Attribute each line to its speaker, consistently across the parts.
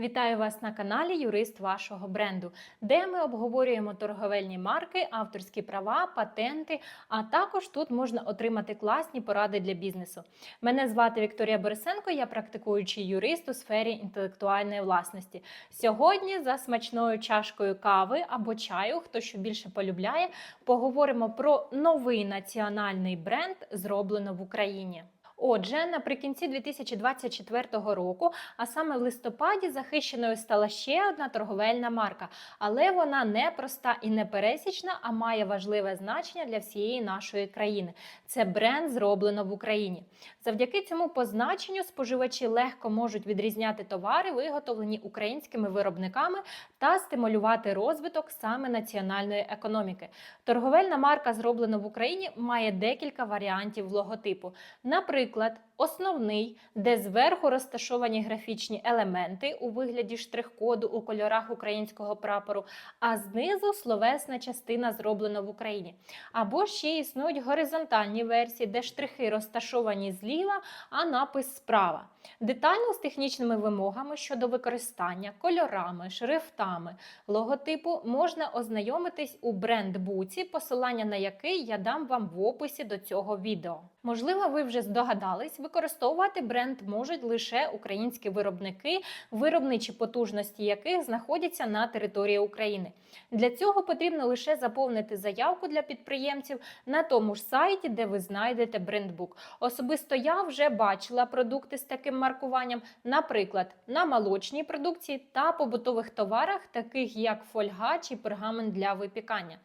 Speaker 1: Вітаю вас на каналі Юрист вашого бренду, де ми обговорюємо торговельні марки, авторські права, патенти. А також тут можна отримати класні поради для бізнесу. Мене звати Вікторія Борисенко, я практикуючий юрист у сфері інтелектуальної власності. Сьогодні за смачною чашкою кави або чаю, хто що більше полюбляє, поговоримо про новий національний бренд, зроблено в Україні. Отже, наприкінці 2024 року, а саме в листопаді, захищеною стала ще одна торговельна марка, але вона не проста і не пересічна, а має важливе значення для всієї нашої країни. Це бренд зроблено в Україні. Завдяки цьому позначенню споживачі легко можуть відрізняти товари, виготовлені українськими виробниками, та стимулювати розвиток саме національної економіки. Торговельна марка зроблена в Україні має декілька варіантів логотипу. Наприклад, основний, де зверху розташовані графічні елементи у вигляді штрих-коду у кольорах українського прапору, а знизу словесна частина зроблена в Україні. Або ще існують горизонтальні версії, де штрихи розташовані зліва, а напис справа. Детально з технічними вимогами щодо використання, кольорами, шрифтами, логотипу можна ознайомитись у брендбуці, посилання на який я дам вам в описі до цього відео. Можливо, ви вже здогадались, використовувати бренд можуть лише українські виробники, виробничі потужності яких знаходяться на території України. Для цього потрібно лише заповнити заявку для підприємців на тому ж сайті, де ви знайдете брендбук. Особисто я вже бачила продукти з таким маркуванням, наприклад, на молочній продукції та побутових товарах, таких як фольга чи пергамент для випікання.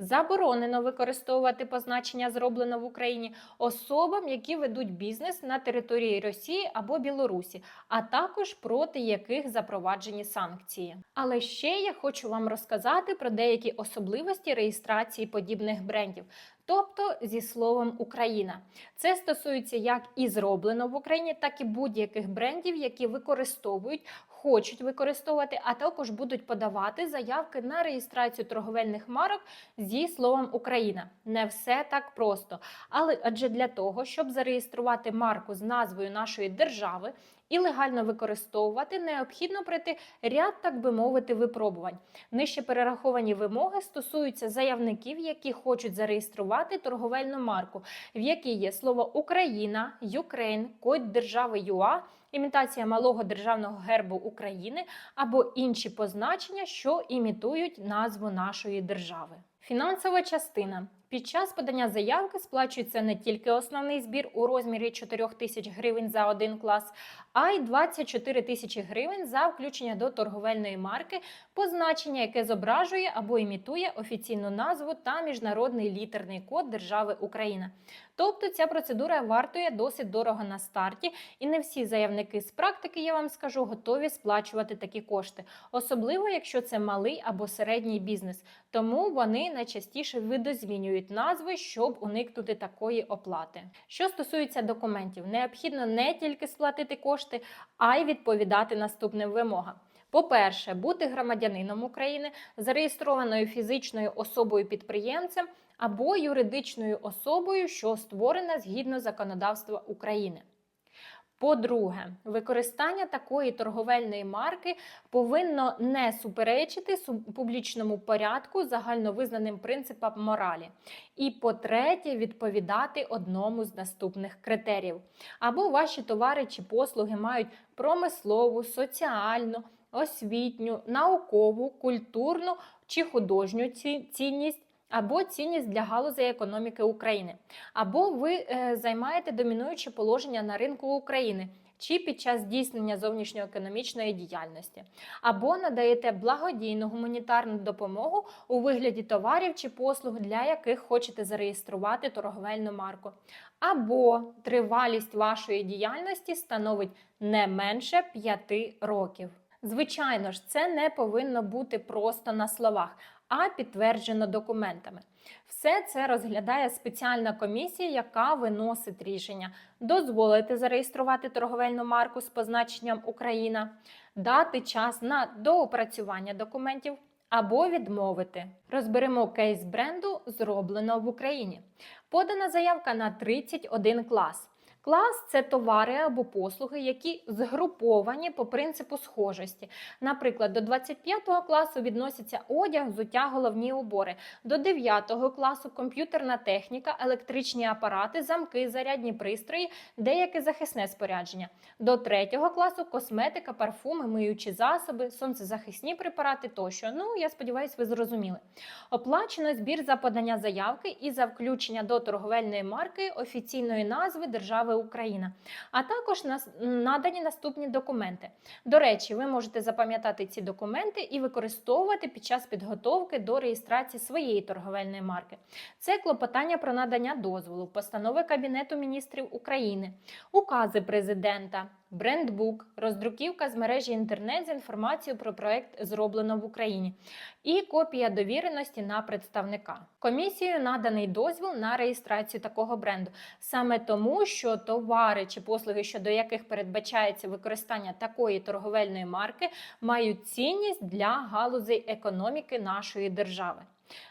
Speaker 1: Заборонено використовувати позначення зроблено в Україні особам, які ведуть бізнес на території Росії або Білорусі, а також проти яких запроваджені санкції. Але ще я хочу вам розказати про деякі особливості реєстрації подібних брендів. Тобто зі словом Україна, це стосується як і зроблено в Україні, так і будь-яких брендів, які використовують, хочуть використовувати, а також будуть подавати заявки на реєстрацію торговельних марок зі словом Україна. Не все так просто. Але адже для того, щоб зареєструвати марку з назвою нашої держави. І легально використовувати необхідно пройти ряд, так би мовити, випробувань. Нижче перераховані вимоги стосуються заявників, які хочуть зареєструвати торговельну марку, в якій є слово Україна, Юкрейн, код держави ЮА, імітація малого державного гербу України або інші позначення, що імітують назву нашої держави. Фінансова частина. Під час подання заявки сплачується не тільки основний збір у розмірі 4 тисяч гривень за один клас, а й 24 тисячі гривень за включення до торговельної марки, позначення, яке зображує або імітує офіційну назву та міжнародний літерний код держави Україна. Тобто ця процедура вартує досить дорого на старті, і не всі заявники з практики, я вам скажу, готові сплачувати такі кошти, особливо якщо це малий або середній бізнес. Тому вони найчастіше видозмінюють назви, щоб уникнути такої оплати. Що стосується документів, необхідно не тільки сплатити кошти, а й відповідати наступним вимогам. По-перше, бути громадянином України, зареєстрованою фізичною особою-підприємцем або юридичною особою, що створена згідно законодавства України. По-друге, використання такої торговельної марки повинно не суперечити публічному порядку загальновизнаним принципам моралі. І по-третє, відповідати одному з наступних критеріїв. Або ваші товари чи послуги мають промислову, соціальну, освітню, наукову, культурну чи художню цінність або цінність для галузей економіки України, або ви е, займаєте домінуюче положення на ринку України. Чи під час здійснення зовнішньоекономічної діяльності, або надаєте благодійну гуманітарну допомогу у вигляді товарів чи послуг, для яких хочете зареєструвати торговельну марку, або тривалість вашої діяльності становить не менше 5 років. Звичайно ж, це не повинно бути просто на словах, а підтверджено документами. Все це розглядає спеціальна комісія, яка виносить рішення дозволити зареєструвати торговельну марку з позначенням Україна, дати час на доопрацювання документів або відмовити. Розберемо кейс бренду, зроблено в Україні. Подана заявка на 31 клас. Клас це товари або послуги, які згруповані по принципу схожості. Наприклад, до 25 класу відносяться одяг, взуття, головні убори, до 9 класу комп'ютерна техніка, електричні апарати, замки, зарядні пристрої, деяке захисне спорядження. До 3 класу косметика, парфуми, миючі засоби, сонцезахисні препарати тощо. Ну, я сподіваюся, ви зрозуміли. Оплачено збір за подання заявки і за включення до торговельної марки офіційної назви Держави Україна, а також надані наступні документи. До речі, ви можете запам'ятати ці документи і використовувати під час підготовки до реєстрації своєї торговельної марки. Це клопотання про надання дозволу, постанови Кабінету міністрів України, укази президента, брендбук, роздруківка з мережі інтернет з інформацією про проект зроблено в Україні і копія довіреності на представника. Комісією наданий дозвіл на реєстрацію такого бренду, саме тому, що товари чи послуги, щодо яких передбачається використання такої торговельної марки, мають цінність для галузей економіки нашої держави.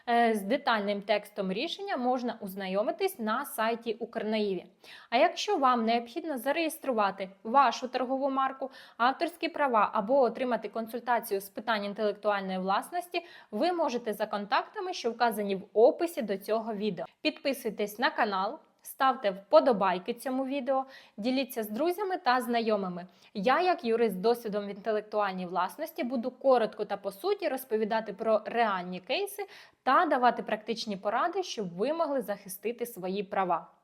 Speaker 1: Е, З детальним текстом рішення можна ознайомитись на сайті Укрнаїві. А якщо вам необхідно зареєструвати вашу торгову марку, авторські права або отримати консультацію з питань інтелектуальної власності, ви можете за контактами, що вказані в описі до цього відео. Підписуйтесь на канал. Ставте вподобайки цьому відео, діліться з друзями та знайомими. Я, як юрист з досвідом в інтелектуальній власності, буду коротко та по суті розповідати про реальні кейси та давати практичні поради, щоб ви могли захистити свої права.